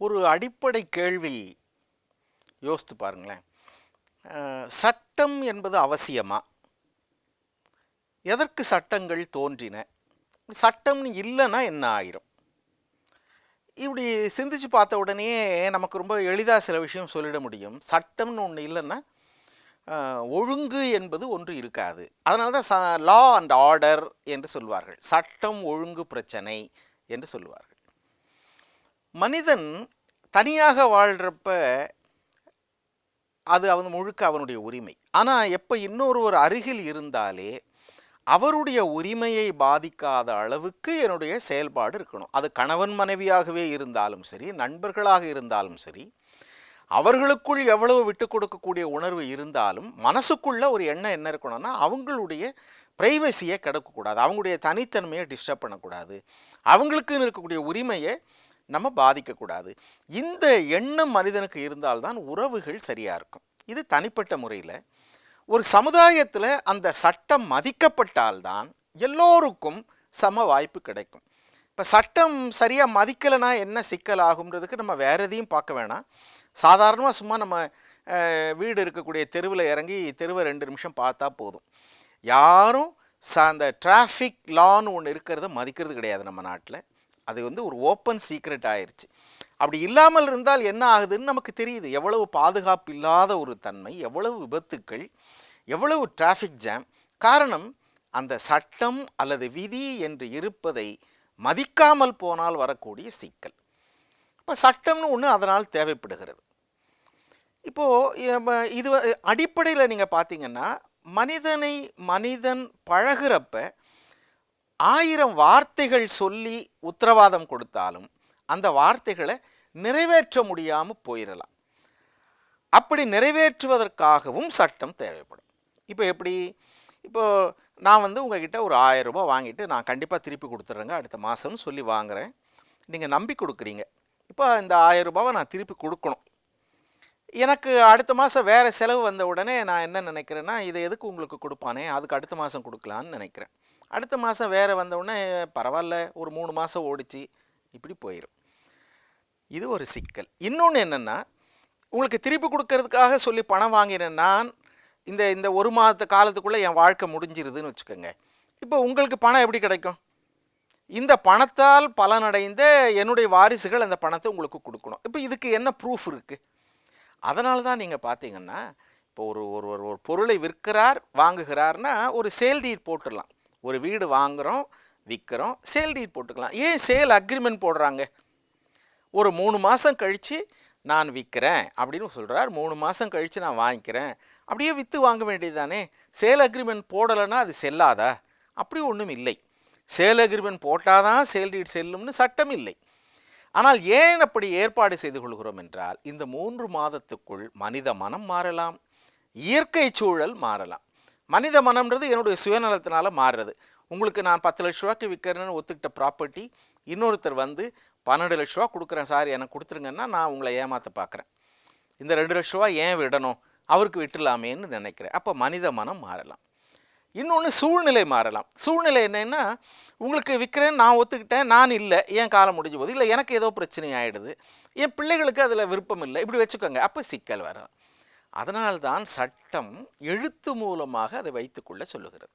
ஒரு அடிப்படை கேள்வி யோசித்து பாருங்களேன். சட்டம் என்பது அவசியமா? எதற்கு சட்டங்கள் தோன்றின? சட்டம்னு இல்லைன்னா என்ன ஆயிரும்? இப்படி சிந்திச்சு பார்த்த உடனே நமக்கு ரொம்ப எளிதாக சில விஷயம் சொல்லிட முடியும். சட்டம்னு ஒன்று இல்லைன்னா ஒழுங்கு என்பது ஒன்று இருக்காது. அதனால தான் ச லா அண்ட் ஆர்டர் என்று சொல்வார்கள். சட்டம் ஒழுங்கு பிரச்சனை என்று சொல்லுவார்கள் மனிதன் தனியாக வாழ்கிறப்ப அது அவன் முழுக்க அவனுடைய உரிமை. ஆனால் எப்போ இன்னொருவர் அருகில் இருந்தாலே அவருடைய உரிமையை பாதிக்காத அளவுக்கு என்னுடைய செயல்பாடு இருக்கணும். அது கணவன் மனைவியாகவே இருந்தாலும் சரி நண்பர்களாக இருந்தாலும் சரி அவர்களுக்குள் எவ்வளவு விட்டு கொடுக்கக்கூடிய உணர்வு இருந்தாலும் மனசுக்குள்ள ஒரு எண்ணம் என்ன இருக்கணும்னா அவங்களுடைய ப்ரைவசியை கிடக்கக்கூடாது. அவங்களுடைய தனித்தன்மையை டிஸ்டர்ப் பண்ணக்கூடாது. அவங்களுக்குன்னு இருக்கக்கூடிய உரிமையை நம்ம பாதிக்கக்கூடாது. இந்த எண்ணம் மனிதனுக்கு இருந்தால்தான் உறவுகள் சரியாக இருக்கும். இது தனிப்பட்ட முறையில். ஒரு சமுதாயத்தில் அந்த சட்டம் மதிக்கப்பட்டால்தான் எல்லோருக்கும் சம வாய்ப்பு கிடைக்கும். இப்போ சட்டம் சரியாக மதிக்கலைன்னா என்ன சிக்கல் ஆகுன்றதுக்கு நம்ம வேற எதையும் பார்க்க வேணாம். சாதாரணமாக சும்மா நம்ம வீடு இருக்கக்கூடிய தெருவில் இறங்கி தெருவை ரெண்டு நிமிஷம் பார்த்தா போதும். யாரும் ச அந்த டிராஃபிக் லான்னு ஒன்று இருக்கிறத மதிக்கிறது கிடையாது நம்ம நாட்டில். அது வந்து ஒரு ஓப்பன் சீக்ரெட் ஆயிடுச்சு அப்படி இல்லாமல் இருந்தால் என்ன ஆகுதுன்னு நமக்கு தெரியுது. எவ்வளவு பாதுகாப்பு இல்லாத ஒரு தன்மை எவ்வளவு விபத்துக்கள் எவ்வளவு டிராஃபிக் ஜாம் காரணம் அந்த சட்டம் அல்லது விதி என்று இருப்பதை மதிக்காமல் போனால் வரக்கூடிய சிக்கல். இப்போ சட்டம்னு ஒன்று அதனால் தேவைப்படுகிறது. இப்போது இது அடிப்படையில் நீங்கள் பார்த்தீங்கன்னா மனிதனை மனிதன் பழகுறப்ப ஆயிரம் வார்த்தைகள் சொல்லி உத்தரவாதம் கொடுத்தாலும் அந்த வார்த்தைகளை நிறைவேற்ற முடியாமல் போயிடலாம் அப்படி நிறைவேற்றுவதற்காகவும் சட்டம் தேவைப்படும். இப்போ எப்படி? இப்போ நான் வந்து உங்ககிட்ட ஒரு ஆயிரம் ரூபாய் வாங்கிட்டு நான் கண்டிப்பாக திருப்பி கொடுத்துட்றேங்க அடுத்த மாதம்னு சொல்லி வாங்குறேன். நீங்கள் நம்பி கொடுக்குறீங்க. இப்போ இந்த ஆயிரம் ரூபாவை நான் திருப்பி கொடுக்கணும். எனக்கு அடுத்த மாதம் வேறு செலவு வந்த உடனே நான் என்ன நினைக்கிறேன்னா இதை எதுக்கு உங்களுக்கு கொடுப்பானே அதுக்கு அடுத்த மாதம் கொடுக்கலான்னு நினைக்கிறேன். அடுத்த மாதம் வேறு வந்தவுடனே பரவாயில்ல ஒரு மூணு மாதம் ஓடிச்சு இப்படி போயிடும் இது ஒரு சிக்கல். இன்னொன்று என்னென்னா உங்களுக்கு திருப்பி கொடுக்கறதுக்காக சொல்லி பணம் வாங்கினேன் நான் இந்த இந்த ஒரு மாத காலத்துக்குள்ளே என் வாழ்க்கை முடிஞ்சிருதுன்னு வச்சுக்கோங்க. இப்போ உங்களுக்கு பணம் எப்படி கிடைக்கும்? இந்த பணத்தால் பலனடைந்த என்னுடைய வாரிசுகள் அந்த பணத்தை உங்களுக்கு கொடுக்கணும். இப்போ இதுக்கு என்ன ப்ரூஃப் இருக்குது அதனால தான் நீங்கள் பார்த்தீங்கன்னா இப்போ ஒரு ஒரு ஒரு ஒரு பொருளை விற்கிறார் வாங்குகிறார்னா ஒரு சேல் டீட் போட்டுடலாம். ஒரு வீடு வாங்குகிறோம் விற்கிறோம் சேல் டீட் போட்டுக்கலாம். ஏன் சேல் அக்ரிமெண்ட் போடுறாங்க? ஒரு மூணு மாதம் கழித்து நான் விற்கிறேன் அப்படின்னு சொல்கிறார் மூணு மாதம் கழித்து நான் வாங்கிக்கிறேன். அப்படியே விற்று வாங்க வேண்டியது தானே சேல் அக்ரிமெண்ட் போடலைன்னா அது செல்லாதா? அப்படி ஒன்றும் இல்லை. சேல் அக்ரிமெண்ட் போட்டால் தான் சேல் டீட் செல்லும்னு சட்டம் இல்லை. ஆனால் ஏன் அப்படி ஏற்பாடு செய்து கொள்கிறோம் என்றால் இந்த மூன்று மாதத்துக்குள் மனித மனம் மாறலாம் இயற்கை சூழல் மாறலாம். மனித மனம்ன்றது என்னுடைய சுயநலத்தினால் மாறுறது. உங்களுக்கு நான் பத்து லட்ச ரூபாய்க்கு விற்கிறேன்னு ஒத்துக்கிட்ட ப்ராப்பர்ட்டி இன்னொருத்தர் வந்து பன்னெண்டு லட்ச ரூபா கொடுக்குறேன் சார் எனக்கு கொடுத்துருங்கன்னா நான் உங்களை ஏமாற்ற பார்க்குறேன். இந்த ரெண்டு லட்ச ரூபா ஏன் விடணும்? அவருக்கு விட்டுலாமேன்னு நினைக்கிறேன். அப்போ மனித மனம் மாறலாம். இன்னொன்று சூழ்நிலை மாறலாம். சூழ்நிலை என்னென்னா உங்களுக்கு விற்கிறேன்னு நான் ஒத்துக்கிட்டேன் நான் இல்லை ஏன் காலம் முடிஞ்ச போது இல்லை எனக்கு ஏதோ பிரச்சனை ஆகிடுது என் பிள்ளைகளுக்கு அதில் விருப்பம் இல்லை. இப்படி வச்சுக்கோங்க. அப்போ சிக்கல் வரும். அதனால்தான் சட்டம் எழுத்து மூலமாக அதை வைத்துக்கொள்ள சொல்லுகிறது.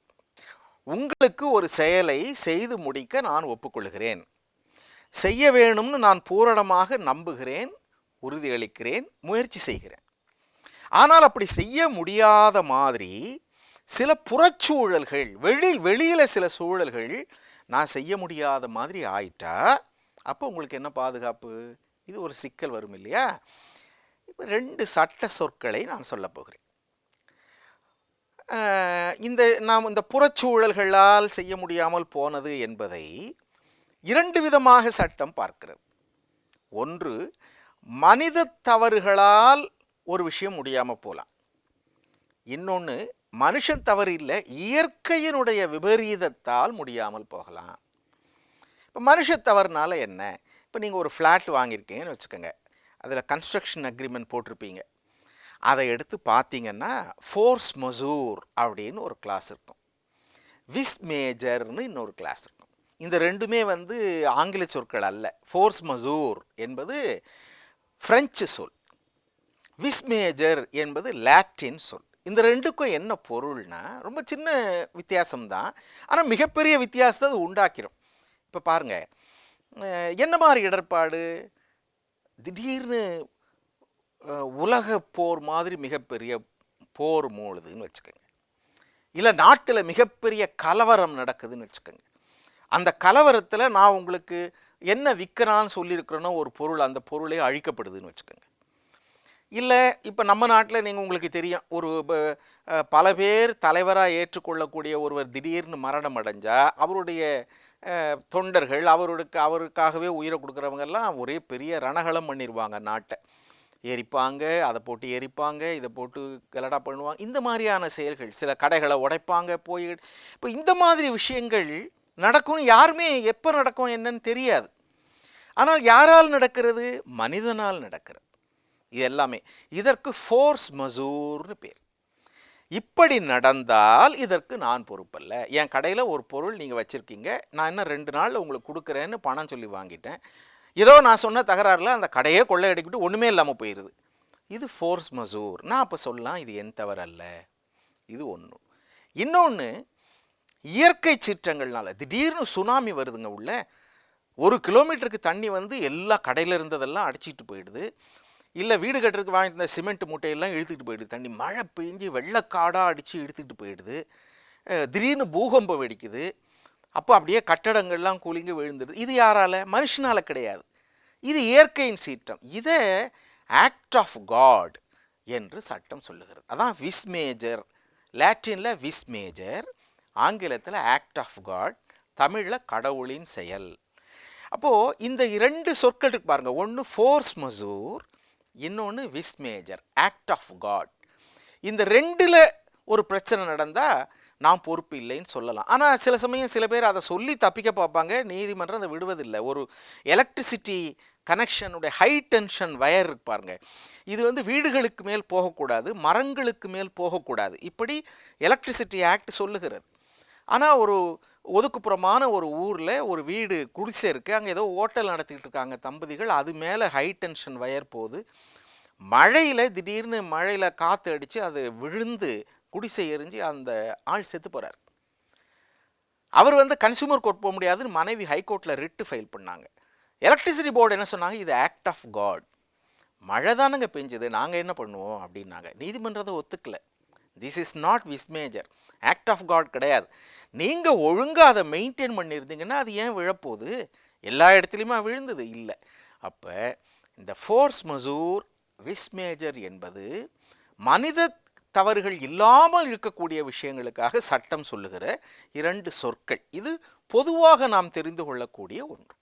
உங்களுக்கு ஒரு செயலை செய்து முடிக்க நான் ஒப்புக்கொள்கிறேன். செய்ய வேணும்னு நான் பூரணமாக நம்புகிறேன் உறுதியளிக்கிறேன் முயற்சி செய்கிறேன். ஆனால் அப்படி செய்ய முடியாத மாதிரி சில புறச்சூழல்கள் வெளி வெளியில் சில சூழல்கள் நான் செய்ய முடியாத மாதிரி ஆயிட்டா அப்போ உங்களுக்கு என்ன பாதுகாப்பு? இது ஒரு சிக்கல் வரும் இல்லையா? ரெண்டு சட்ட சொற்களை நான் சொல்ல போகிறேன். இந்த நாம் இந்த புறச்சூழல்களால் செய்ய முடியாமல் போனது என்பதை இரண்டு விதமாக சட்டம் பார்க்கிறது. ஒன்று மனித தவறுகளால் ஒரு விஷயம் முடியாமல் போகலாம். இன்னொன்று மனுஷன் தவறு இல்லை இயற்கையினுடைய விபரீதத்தால் முடியாமல் போகலாம். இப்போ மனுஷ தவறுனால என்ன? இப்போ நீங்கள் ஒரு ஃப்ளாட் வாங்கியிருக்கீங்கன்னு வச்சுக்கோங்க. அதில் கன்ஸ்ட்ரக்ஷன் அக்ரிமெண்ட் போட்டிருப்பீங்க. அதை எடுத்து பார்த்தீங்கன்னா ஃபோர்ஸ் மசூர் அப்படின்னு ஒரு கிளாஸ் இருக்கும். விஸ் மேஜர்னு இன்னொரு கிளாஸ் இருக்கும். இந்த ரெண்டுமே வந்து ஆங்கில சொற்கள் அல்ல. ஃபோர்ஸ் மசூர் என்பது ஃப்ரெஞ்சு சொல். விஸ்மேஜர் என்பது லாட்டின் சொல். இந்த ரெண்டுக்கும் என்ன பொருள்னா ரொம்ப சின்ன வித்தியாசம்தான். ஆனால் மிகப்பெரிய வித்தியாசத்தை அது உண்டாக்கிடும் இப்போ பாருங்கள் என்ன மாதிரி இடர்பாடு? திடீர்னு உலக போர் மாதிரி மிகப்பெரிய போர் மூழுதுன்னு வச்சுக்கோங்க. இல்லை நாட்டில் மிகப்பெரிய கலவரம் நடக்குதுன்னு வச்சுக்கோங்க. அந்த கலவரத்தில் நான் உங்களுக்கு என்ன விற்கிறான்னு சொல்லியிருக்கிறேனோ ஒரு பொருள் அந்த பொருளே அழிக்கப்படுதுன்னு வச்சுக்கோங்க. இல்லை இப்போ நம்ம நாட்டில் நீங்கள் உங்களுக்கு தெரியும் ஒரு ப- பல பேர் தலைவராக ஏற்றுக்கொள்ளக்கூடிய ஒருவர் திடீர்னு மரணம் அடைஞ்சால் அவருடைய தொண்டர்கள் அவருக்கு அவருக்காகவே உயிரை கொடுக்குறவங்கெல்லாம் ஒரே பெரிய ரணகலம் பண்ணிடுவாங்க நாட்டை. எரிப்பாங்க அதை போட்டு எரிப்பாங்க இதை போட்டு கலடா பண்ணுவாங்க. இந்த மாதிரியான செயல்கள் சில கடைகளை உடைப்பாங்க போய் இப்போ இந்த மாதிரி விஷயங்கள் நடக்கும் யாருமே எப்போ நடக்கும் என்னன்னு தெரியாது. ஆனால் யாரால் நடக்கிறது? மனிதனால் நடக்கிறது. இது எல்லாமே இதற்கு ஃபோர்ஸ் மசூர்னு பேர். இப்படி நடந்தால் இதற்கு நான் பொறுப்பல்ல. என் கடையில் ஒரு பொருள் நீங்கள் வச்சுருக்கீங்க. நான் இன்னும் ரெண்டு நாளில் உங்களுக்கு கொடுக்குறேன்னு பணம் சொல்லி வாங்கிட்டேன். ஏதோ நான் சொன்ன தகராறில் அந்த கடையே கொள்ளையடிக்கிட்டு ஒன்றுமே இல்லாமல் போயிடுது இது ஃபோர்ஸ் மசூர் நான் அப்போ சொல்லலாம் இது என் தவறல்ல. இது ஒன்று இன்னொன்று இயற்கை சீற்றங்கள்னால திடீர்னு சுனாமி வருதுங்க உள்ள. ஒரு கிலோமீட்டருக்கு தண்ணி வந்து எல்லா கடையில் இருந்ததெல்லாம் அடிச்சிட்டு போயிடுது. இல்லை வீடு கட்டுறதுக்கு வாங்கியிருந்த சிமெண்ட் மூட்டையெல்லாம் இழுத்துட்டு போயிடுது. தண்ணி மழை பெஞ்சு வெள்ளக்காடாக அடித்து இழுத்துட்டு போயிடுது. திடீர்னு பூகம்பம் வெடிக்குது. அப்போ அப்படியே கட்டடங்கள்லாம் குலுங்கி விழுந்துடுது. இது யாரால்? மனுஷனால் கிடையாது. இது இயற்கையின் சீற்றம். இதை ஆக்ட் ஆஃப் காட் என்று சட்டம் சொல்லுகிறது. அதான் விஸ்மேஜர் லாட்டினில் விஸ்மேஜர் ஆங்கிலத்தில் ஆக்ட் ஆஃப் காட் தமிழில் கடவுளின் செயல். அப்போது இந்த இரண்டு சொற்கள் இருக்கு பாருங்கள் ஒன்று ஃபோர்ஸ் மசூர் இன்னொன்று vis major act of God இந்த ரெண்டில் ஒரு பிரச்சனை நடந்தால் நான் பொறுப்பு இல்லைன்னு சொல்லலாம். ஆனால் சில சமயம் சில பேர் அதை சொல்லி தப்பிக்க பார்ப்பாங்க. நீதிமன்றம் அதை விடுவதில்லை. ஒரு எலக்ட்ரிசிட்டி கனெக்ஷனுடைய ஹை டென்ஷன் வயர் இருப்பாருங்க இது வந்து வீடுகளுக்கு மேல் போகக்கூடாது மரங்களுக்கு மேல் போகக்கூடாது. இப்படி எலக்ட்ரிசிட்டி ஆக்ட் சொல்லுகிறது. ஆனால் ஒரு ஒதுக்குப்புறமான ஒரு ஊரில் ஒரு வீடு குடிசை இருக்குது அங்கே ஏதோ ஹோட்டல் நடத்திக்கிட்டு இருக்காங்க தம்பதிகள். அது மேலே ஹை டென்ஷன் வயர் போகுது மழையில் திடீர்னு மழையில் காற்று அடித்து அது விழுந்து குடிசை எரிஞ்சு அந்த ஆள் செத்து போகிறார் அவர் வந்து கன்சியூமர் கோர்ட் போக முடியாதுன்னு மனைவி ஹைகோர்ட்டில் ரிட்டு ஃபைல் பண்ணாங்க. எலக்ட்ரிசிட்டி போர்டு என்ன சொன்னாங்க? இது ஆக்ட் ஆஃப் காட் மழை தானங்க பெஞ்சது. நாங்கள் என்ன பண்ணுவோம்? அப்படின்னாங்க. நீதிமன்றத்தை ஒத்துக்கல. This is not vis major act of God கிடையாது. நீங்கள் ஒழுங்காக அதை மெயின்டைன் பண்ணியிருந்தீங்கன்னா அது ஏன் விழப்போகுது? எல்லா இடத்துலையுமே விழுந்தது. இல்லை. அப்போ இந்த ஃபோர்ஸ் மசூர் விஸ் மேஜர் என்பது மனித தவறுகள் இல்லாமல் இருக்கக்கூடிய விஷயங்களுக்காக சட்டம் சொல்லுகிற இரண்டு சொற்கள். இது பொதுவாக நாம் தெரிந்து கொள்ளக்கூடிய ஒன்று.